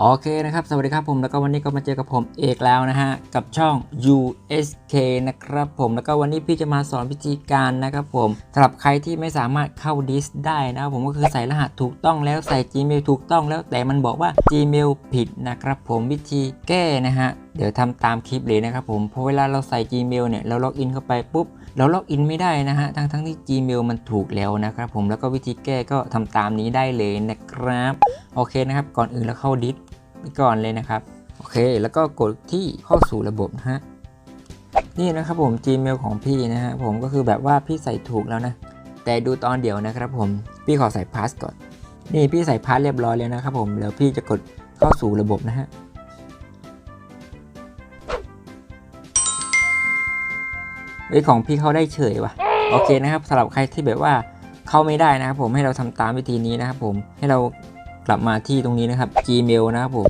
โอเคนะครับ สวัสดีครับผม แล้วก็วันนี้ก็มาเจอกับผมเอกแล้วนะฮะ กับช่อง USK นะครับผม แล้วก็วันนี้พี่จะมาสอนวิธีการนะครับผมสำหรับใครที่ไม่สามารถเข้าดิสได้นะครับผมก็คือใส่รหัสถูกต้องแล้วใส่ Gmail ถูกต้องแล้วแต่มันบอกว่า Gmail ผิดนะครับผมวิธีแก้นะฮะ เดี๋ยวทำตามคลิปเลยนะครับผม เพราะเวลาเราใส่ Gmail เนี่ยเราล็อกอินเข้าไปปุ๊บเราล็อกอินไม่ได้นะฮะ ทั้งทั้งที่ Gmail มันถูกแล้วนะครับผม แล้วก็วิธีแก้ก็ทำตามนี้ได้เลยนะครับ โอเคนะครับ ก่อนอื่นเราเข้าดิส ก่อนเลยนะครับ โอเค แล้วก็กดที่เข้าสู่ระบบนะฮะ นี่นะครับผม Gmail ของพี่นะฮะ ผมก็คือแบบว่าพี่ใส่ถูกแล้วนะ แต่ดูตอนเดียวนะครับผม พี่ขอใส่พาสก่อน นี่พี่ใส่พาสเรียบร้อยแล้วนะครับผมแล้วพี่จะกดเข้าสู่ระบบนะฮะเฮ้ของพี่เข้าได้เฉยว่ะ โอเคนะครับสำหรับใครที่แบบว่าเข้าไม่ได้นะครับผมให้เราทำตามวิธีนี้นะครับผมให้เรา กลับมาที่ตรงนี้นะครับ Gmail นะครับผม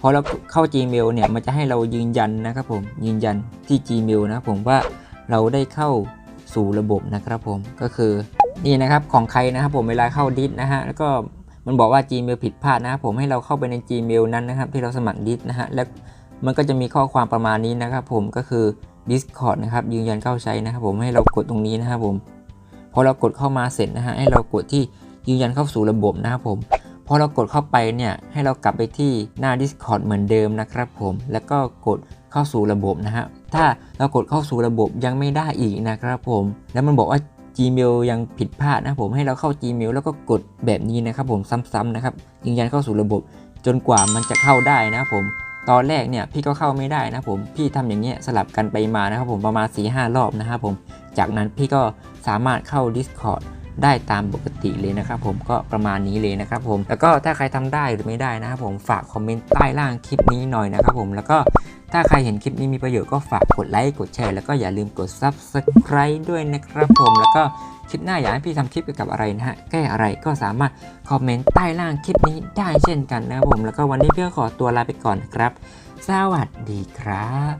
พอเราเข้า Gmail เนี่ยมันจะให้เรายืนยันนะครับผมยืนยันที่ Gmail นะผมว่าเราได้เข้าสู่ระบบนะครับผมก็คือนี่นะครับของใครนะครับผมเวลาเข้าดิสนะฮะแล้วก็มันบอกว่า Gmail ผิดพลาดนะครับผมให้เราเข้าไปใน Gmail นั้นนะครับ ที่เราสมัครดิสนะฮะแล้วมันก็จะมีข้อความประมาณนี้นะครับผมก็คือ Discord นะครับยืนยันเข้าใช้นะครับผมให้เรากดตรงนี้นะครับผมพอเรากดเข้ามาเสร็จนะฮะให้เรากดที่ยืนยันเข้าสู่ระบบนะครับผม พอเรากดเข้าไปเนี่ยให้เรากลับไปที่หน้า Discord เหมือนเดิมนะครับผมแล้วก็กดเข้าสู่ระบบนะฮะถ้าเรากดเข้าสู่ระบบยังไม่ได้อีกนะครับผม แล้วมันบอกว่า Gmail ยังผิดพลาดนะผมให้เราเข้า Gmail แล้วก็กดแบบนี้นะครับผมซ้ำๆนะครับยืนยันเข้าสู่ระบบ จนกว่ามันจะเข้าได้นะครับผม ตอนแรกเนี่ยพี่ก็เข้าไม่ได้นะผมพี่ทำอย่างเงี้ยสลับกันไปมานะครับผมประมาณ4ีหรอบนะครับผม จากนั้นพี่ก็สามารถเข้า Discord ได้ตามปกติเลยนะครับผมก็ประมาณนี้เลยนะครับผมแล้วก็ถ้าใครทำได้หรือไม่ได้นะครับผมฝากคอมเมนต์ใต้ล่างคลิปนี้หน่อยนะครับผมแล้วก็ถ้าใครเห็นคลิปนี้มีประโยชน์ก็ฝากกดไลค์กดแชร์แล้วก็อย่าลืมกด Subscribe ด้วยนะครับผมแล้วก็คลิปหน้าอยากให้พี่ทำคลิปเกี่ยวกับอะไรนะฮะแก้อะไรก็สามารถคอมเมนต์ใต้ล่างคลิปนี้ได้เช่นกันนะครับผมแล้วก็วันนี้พี่ก็ขอตัวลาไปก่อนครับ สวัสดีครับ